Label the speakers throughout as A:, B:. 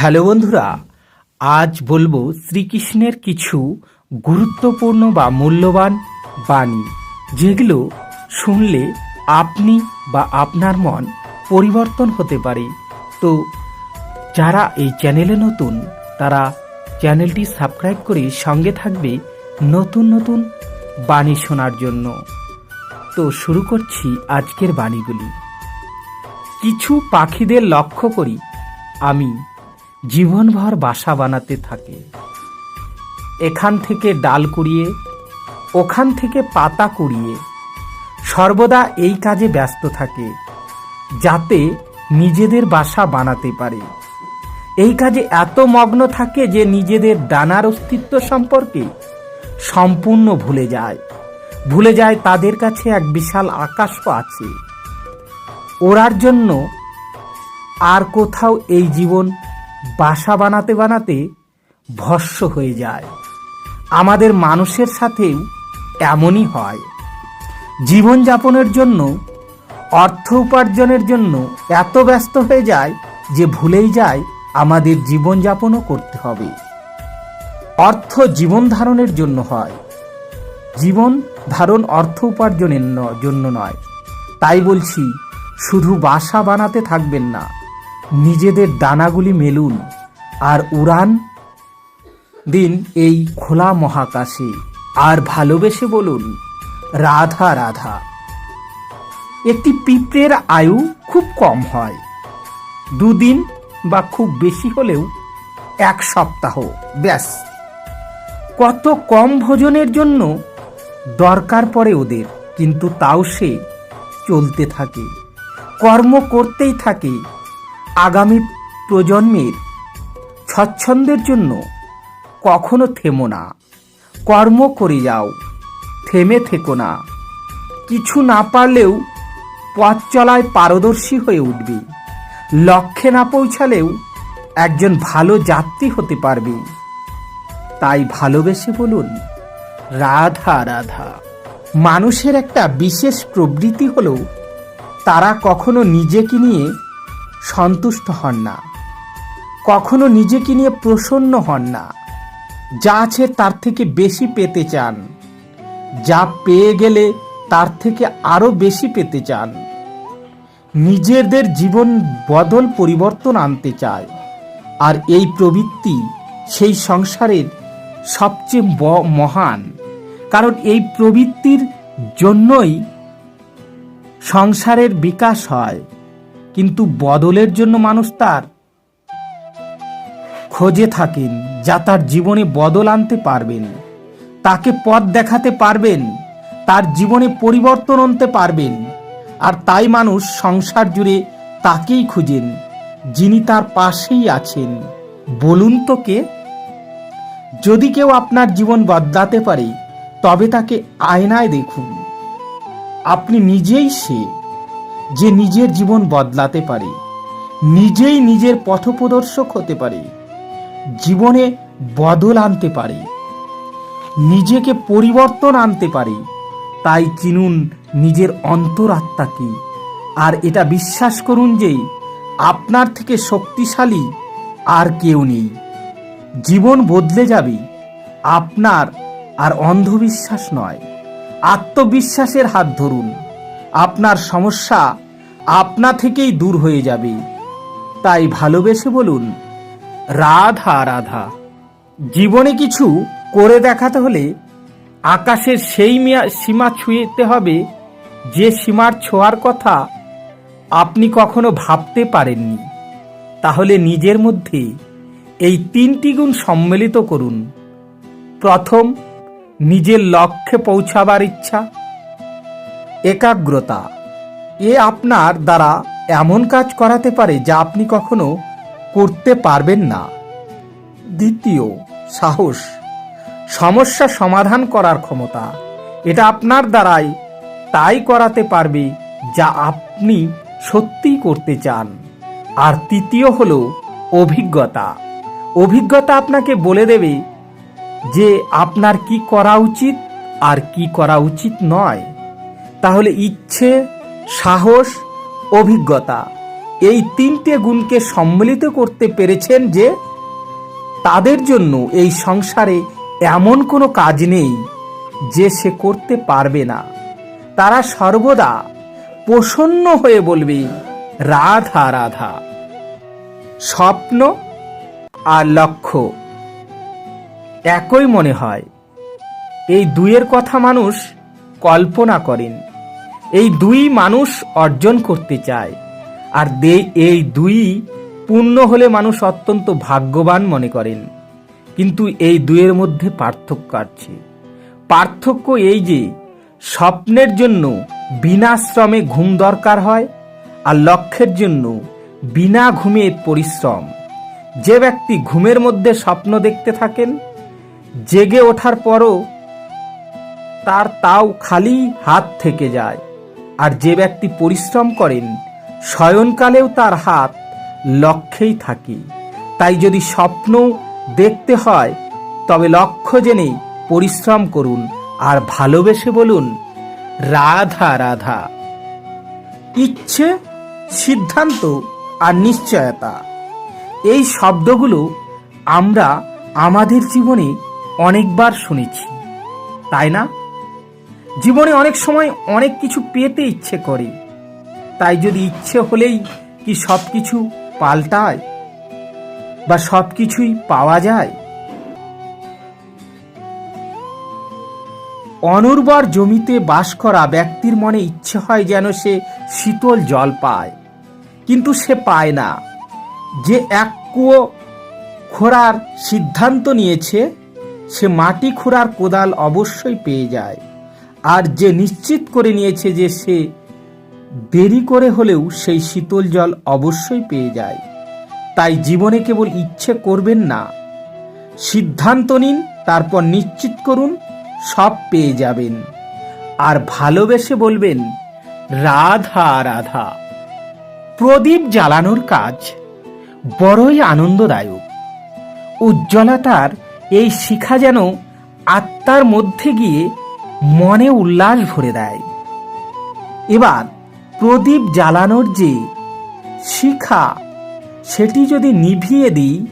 A: Hello বন্ধুরা, আজ বলব শ্রীকৃষ্ণের কিছু গুরুত্বপূর্ণ বা মূল্যবান বাণী, যেগুলো শুনলে আপনি বা আপনার মন পরিবর্তন হতে পারে। তো যারা এই চ্যানেলে নতুন, তারা চ্যানেলটি সাবস্ক্রাইব করে সঙ্গে থাকবে নতুন নতুন বাণী শোনার জন্য। তো শুরু করছি আজকের বাণীগুলি। কিছু পাখিদের লক্ষ্য করি। আমি জীবনভর বাসা বানাতে থাকে। এখান থেকে ডাল কুড়িয়ে, ওখান থেকে পাতা কুড়িয়ে সর্বদা এই কাজে ব্যস্ত থাকে, যাতে নিজেদের বাসা বানাতে পারে। এই কাজে এত মগ্ন থাকে যে নিজেদের ডানার অস্তিত্ব সম্পর্কে সম্পূর্ণ ভুলে যায়। ভুলে যায় তাদের কাছে এক বিশাল আকাশও আছে। ওরার জন্য আর কোথাও এই জীবন বাসা বানাতে বানাতে ভস্য হয়ে যায়। আমাদের মানুষের সাথেও এমনই হয়। জীবনযাপনের জন্য, অর্থ উপার্জনের জন্য এত ব্যস্ত হয়ে যায় যে ভুলেই যায় আমাদের জীবনযাপনও করতে হবে। অর্থ জীবন ধারণের জন্য হয়। জীবন ধারণ অর্থ উপার্জনের জন্য নয়। তাই বলছি, শুধু বাসা বানাতে থাকবেন না। নিজেদের দানাগুলি মেলুন আর উড়ান দিন এই খোলা মহাকাশে। আর ভালোবেসে বলুন, রাধা রাধা। একটি পিঁপড়ের আয়ু খুব কম হয়। দুদিন বা খুব বেশি হলেও এক সপ্তাহ, ব্যাস। কত কম ভোজনের জন্য দরকার পড়ে ওদের, কিন্তু তাও সে চলতে থাকে, কর্ম করতেই থাকে। আগামী প্রজন্মের স্বচ্ছন্দের জন্য কখনো থেমো না। কর্ম করে যাও, থেমে থেকো না। কিছু না পারলেও পথ চলায় পারদর্শী হয়ে উঠবে। লক্ষ্যে না পৌঁছালেও একজন ভালো যাত্রী হতে পারবে। তাই ভালোবেসে বলুন, রাধা রাধা। মানুষের একটা বিশেষ প্রবৃত্তি হলো তারা কখনো নিজেকে নিয়ে সন্তুষ্ট হন না। কখনো নিজেকে নিয়ে প্রসন্ন হন না। যা আছে তার থেকে বেশি পেতে চান। যা পেয়ে গেলে তার থেকে আরও বেশি পেতে চান। নিজেদের জীবন বদল পরিবর্তন আনতে চায়। আর এই প্রবৃত্তি সেই সংসারের সবচেয়ে মহান। কারণ এই প্রবৃত্তির জন্যই সংসারের বিকাশ হয়। কিন্তু বদলের জন্য মানুষ তার খোঁজে থাকেন, যা তার জীবনে বদল আনতে পারবেন। তাকে পথ দেখাতে পারবেন, তার জীবনে পরিবর্তন আনতে পারবেন। আর তাই মানুষ সংসার জুড়ে তাকেই খুঁজেন, যিনি তার পাশেই আছেন। বলুন তো কে? যদি কেউ আপনার জীবন বদলাতে পারে, তবে তাকে আয়নায় দেখুন। আপনি নিজেই সে। যে নিজের জীবন বদলাতে পারে, নিজেই নিজের পথপ্রদর্শক হতে পারে, জীবনে বদল আনতে পারে, নিজেকে পরিবর্তন আনতে পারে, তাই চিনুন নিজের অন্তরাত্মাকে। আর এটা বিশ্বাস করুন যে আপনার থেকে শক্তিশালী আর কেউ নেই। জীবন বদলে যাবে, আপনার আর অন্ধবিশ্বাস নয়, আত্মবিশ্বাসের হাত ধরুন। আপনার সমস্যা আপনা থেকেই দূর হয়ে যাবে। তাই ভালোবেসে বলুন, রাধা রাধা। জীবনে কিছু করে দেখাতে হলে আকাশের সেই সীমা ছুঁয়েতে হবে যে সীমার ছোঁয়ার কথা আপনি কখনো ভাবতে পারেননি। তাহলে নিজের মধ্যে এই তিনটি গুণ সম্মিলিত করুন। প্রথম, নিজের লক্ষ্যে পৌঁছাবার ইচ্ছা। একাগ্রতা। এ আপনার দ্বারা এমন কাজ করাতে পারে যা আপনি কখনো করতে পারবেন না। দ্বিতীয়, সাহস। সমস্যা সমাধান করার ক্ষমতা। এটা আপনার দ্বারাই তাই করাতে পারবে যা আপনি সত্যিই করতে চান। আর তৃতীয় হল অভিজ্ঞতা। অভিজ্ঞতা আপনাকে বলে দেবে যে আপনার কি করা উচিত আর কি করা উচিত নয়। তাহলে ইচ্ছে, সাহস, অভিজ্ঞতা এই তিনটে গুণকে সম্মিলিত করতে পেরেছেন যে তাদের জন্য এই সংসারে এমন কোনো কাজ নেই যে সে করতে পারবে না। তারা সর্বদা প্রসন্ন হয়ে বলবে, রাধা রাধা। স্বপ্ন আর লক্ষ্য একই মনে হয়। এই দুইয়ের কথা মানুষ কল্পনা করেন। এই দুই মানুষ অর্জন করতে চায়। আর দে এই দুই পূর্ণ হলে মানুষ অত্যন্ত ভাগ্যবান মনে করেন। কিন্তু এই দুইয়ের মধ্যে পার্থক্য আছে। পার্থক্য এই যে, স্বপ্নের জন্য বিনা শ্রমে ঘুম দরকার হয় আর লক্ষ্যের জন্য বিনা ঘুমে পরিশ্রম। যে ব্যক্তি ঘুমের মধ্যে স্বপ্ন দেখতে থাকেন, জেগে ওঠার পরও তার তাও খালি হাত থেকে যায়। আর যে ব্যক্তি পরিশ্রম করেন, শয়নকালেও তার হাত লক্ষ্যেই থাকে। তাই যদি স্বপ্ন দেখতে হয়, তবে লক্ষ্য জেনে পরিশ্রম করুন আর ভালোবেসে বলুন, রাধা রাধা। ইচ্ছে, সিদ্ধান্ত আর নিশ্চয়তা, এই শব্দগুলো আমরা আমাদের জীবনে অনেকবার শুনেছি। তাই না? জীবনে অনেক সময় অনেক কিছু পেতে ইচ্ছে করে। তাই যদি ইচ্ছে হলেই কি সব কিছু পাল্টায়? বা সব কিছুই পাওয়া যায়? অনুর্বর জমিতে বাস করা ব্যক্তির মনে ইচ্ছে হয় যেন সে শীতল জল পায়। কিন্তু সে পায় না। যে এক কুয়ো খোঁড়ার সিদ্ধান্ত নিয়েছে, সে মাটি খোঁড়ার কোদাল অবশ্যই পেয়ে যায়। আর যে নিশ্চিত করে নিয়েছে যে সে দেরি করে হলেও সেই শীতল জল অবশ্যই পেয়ে যায়। তাই জীবনে কেবল ইচ্ছে করবেন না। সিদ্ধান্ত নিন, তারপর নিশ্চিত করুন, সব পেয়ে যাবেন। আর ভালোবেসে বলবেন, রাধা রাধা। প্রদীপ জ্বালানোর কাজ বড়ই আনন্দদায়ক। উজ্জ্বলতার এই শিখা যেন আত্মার মধ্যে গিয়ে মনে উল্লাস ভরে দেয়। এবার প্রদীপ জ্বালানোর যে শিখা, সেটি যদি নিভিয়ে দিই,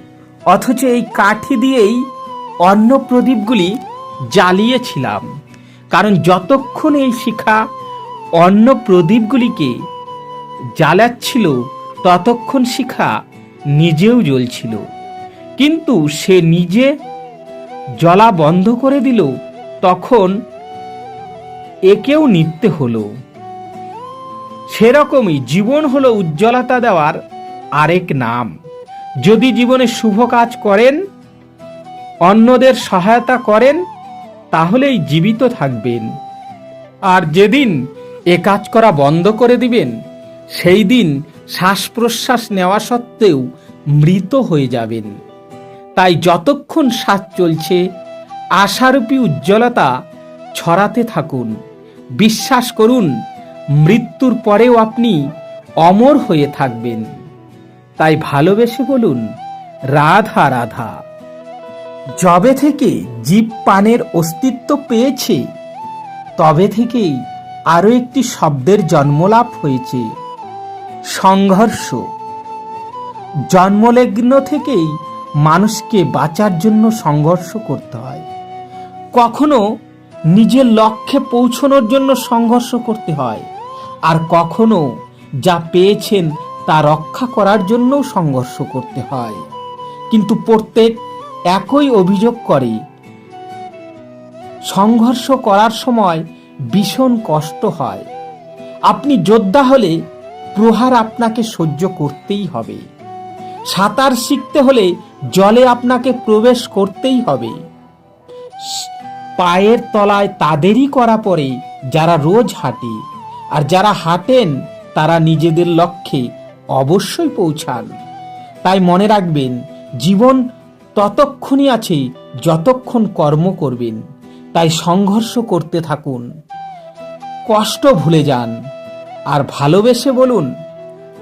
A: অথচ এই কাঠি দিয়েই অন্য প্রদীপগুলি জ্বালিয়েছিলাম। কারণ যতক্ষণ এই শিখা অন্য প্রদীপগুলিকে জ্বালাচ্ছিল, ততক্ষণ শিখা নিজেও জ্বলছিল। কিন্তু সে নিজে জ্বলা বন্ধ করে দিল, তখন একেও নিতে হলো। সেরকমই জীবন হলো উজ্জ্বলতা দেওয়ার আরেক নাম। যদি জীবনে শুভ কাজ করেন, অন্যদের সহায়তা করেন, তাহলেই জীবিত থাকবেন। আর যেদিন এ কাজ করা বন্ধ করে দিবেন, সেই দিন শ্বাস প্রশ্বাস নেওয়া সত্ত্বেও মৃত হয়ে যাবেন। তাই যতক্ষণ শ্বাস চলছে, আশারূপী উজ্জ্বলতা ছড়াতে থাকুন। বিশ্বাস করুন, মৃত্যুর পরেও আপনি অমর হয়ে থাকবেন। তাই ভালোবেসে বলুন, রাধা রাধা। যবে থেকে জীব পানের অস্তিত্ব পেয়েছে, তবে থেকেই আরও একটি শব্দের জন্মলাভ হয়েছে। সংঘর্ষ। জন্মলগ্ন থেকেই মানুষকে বাঁচার জন্য সংঘর্ষ করতে হয়। কখনো নিজের লক্ষ্যে পৌঁছানোর জন্য সংঘর্ষ করতে হয়। আর কখনো যা পেয়েছেন তা রক্ষা করার জন্যও সংঘর্ষ করতে হয়। কিন্তু প্রত্যেক একই অভিযোগ করে, সংঘর্ষ করার সময় ভীষণ কষ্ট হয়। আপনি যোদ্ধা হলে প্রহার আপনাকে সহ্য করতেই হবে। সাঁতার শিখতে হলে জলে আপনাকে প্রবেশ করতেই হবে। পায়ের তলায় তাদেরই করা পড়ে যারা রোজ হাঁটে আর যারা হাঁটেন তারা নিজেদের লক্ষ্যে অবশ্যই পৌঁছান। তাই মনে রাখবেন, জীবন ততক্ষণই আছে যতক্ষণ কর্ম করবেন। তাই সংঘর্ষ করতে থাকুন। কষ্ট ভুলে যান। আর ভালোবেসে বলুন,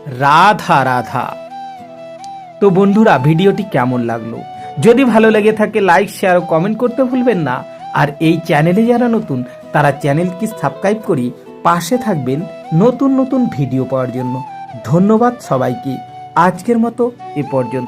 A: রাধা রাধা। তো বন্ধুরা, ভিডিওটি কেমন লাগল? যদি ভালো লেগে থাকে, লাইক, শেয়ার ও কমেন্ট করতে ভুলবেন না। আর এই চ্যানেলে যারা নতুন, তারা চ্যানেলটি সাবস্ক্রাইব করি পাশে থাকবেন নতুন নতুন ভিডিও পাওয়ার জন্য। ধন্যবাদ সবাইকে। আজকের মতো এ পর্যন্ত।